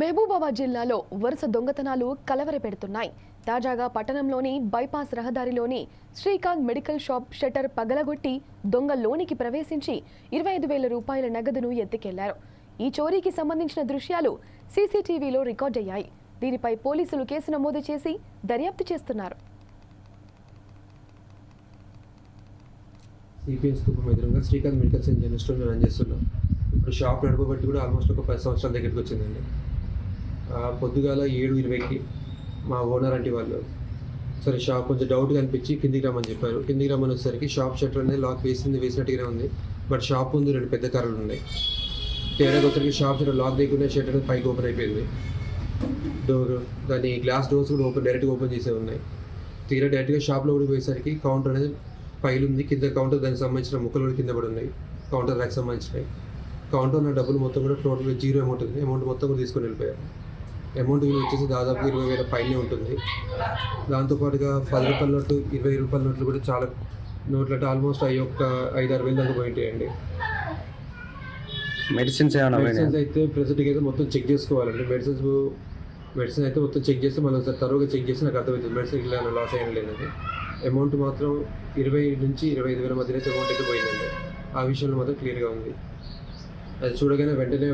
మహబూబాబాద్ జిల్లాలో వరుస దొంగతనాలు కలవరపెడుతున్నాయి. తాజాగా పట్టణంలోని బైపాస్ రహదారిలోని శ్రీకాంత్ మెడికల్ షాప్ షట్టర్ పగలగొట్టి దొంగ లోనికి ప్రవేశించి ఇరవై ఐదు వేల రూపాయల నగదును ఎత్తుకెళ్ళారు. ఈ చోరీకి సంబంధించిన దృశ్యాలు సీసీటీవీలో రికార్డయ్యాయి దీనిపై పోలీసులు కేసు నమోదు చేసి దర్యాప్తు చేస్తున్నారు. సిపిఎస్ ఎదురుగా శ్రీకాంత్ జనరల్ స్టోర్ రన్ చేస్తున్నాం. ఇప్పుడు షాప్ నడపబట్టి కూడా ఆల్మోస్ట్ ఒక పది సంవత్సరాల దగ్గరికి వచ్చిందండి. పొద్దుగాల ఏడు ఇరవైకి మా ఓనర్ అంటే వాళ్ళు. సరే షాప్ కొంచెం డౌట్గా అనిపించి కిందికి రమ్మని చెప్పారు. కిందికి రమ్మని వచ్చేసరికి షాప్ షట్టర్ అనేది లాక్ వేసింది వేసినట్టుగానే ఉంది. బట్ షాప్ ముందు రెండు పెద్ద కర్రలు ఉన్నాయి. తేడాకి వచ్చరికి షాప్ షట్టర్ లాక్ లేకుండా షట్టర్ అనేది పైకి ఓపెన్ అయిపోయింది. డోర్ దాని గ్లాస్ డోర్స్ కూడా ఓపెన్ డైరెక్ట్గా ఓపెన్ చేసే ఉన్నాయి. తీరా డైరెక్ట్గా షాప్లో కూడా పోయేసరికి కౌంటర్ అనేది పైలు ఉంది. కింద కౌంటర్ దానికి సంబంధించిన ముక్కలు కూడా కింద పడి ఉన్నాయి కౌంటర్ ర్యాక్ సంబంధించినవి. కౌంటర్ ఉన్న డబ్బులు మొత్తం కూడా టోటల్గా జీరో అమౌంట్ ఉంది. అమౌంట్ మొత్తం కూడా తీసుకొని వెళ్ళిపోయారు. అమౌంట్ విలువ వచ్చేసి దాదాపు ఇరవై వేల పైనే ఉంటుంది. దాంతోపాటుగా పది రూపాయల నోట్లు ఇరవై రూపాయల నోట్లు కూడా చాలా నోట్లు అంటే ఆల్మోస్ట్ అవి ఒక ఐదు ఆరు వేలు దాకా పోయింటాయండి. మెడిసిన్స్ ఏమైనా మెడిసిన్స్ అయితే ప్రెసెంట్గా అయితే మొత్తం చెక్ చేసుకోవాలండి. మెడిసిన్స్ మెడిసిన్ అయితే మొత్తం చెక్ చేస్తే మళ్ళీ ఒకసారి తరువుగా చెక్ చేస్తే నాకు అర్థమవుతుంది. మెడిసిన్ ఇలా లాస్ అయిన లేదని. అమౌంట్ మాత్రం ఇరవై నుంచి ఇరవై ఐదు వేల మధ్యన అయితే అమౌంట్ అయితే పోయిందండి. ఆ విషయంలో మాత్రం క్లియర్గా ఉంది. అది చూడగానే వెంటనే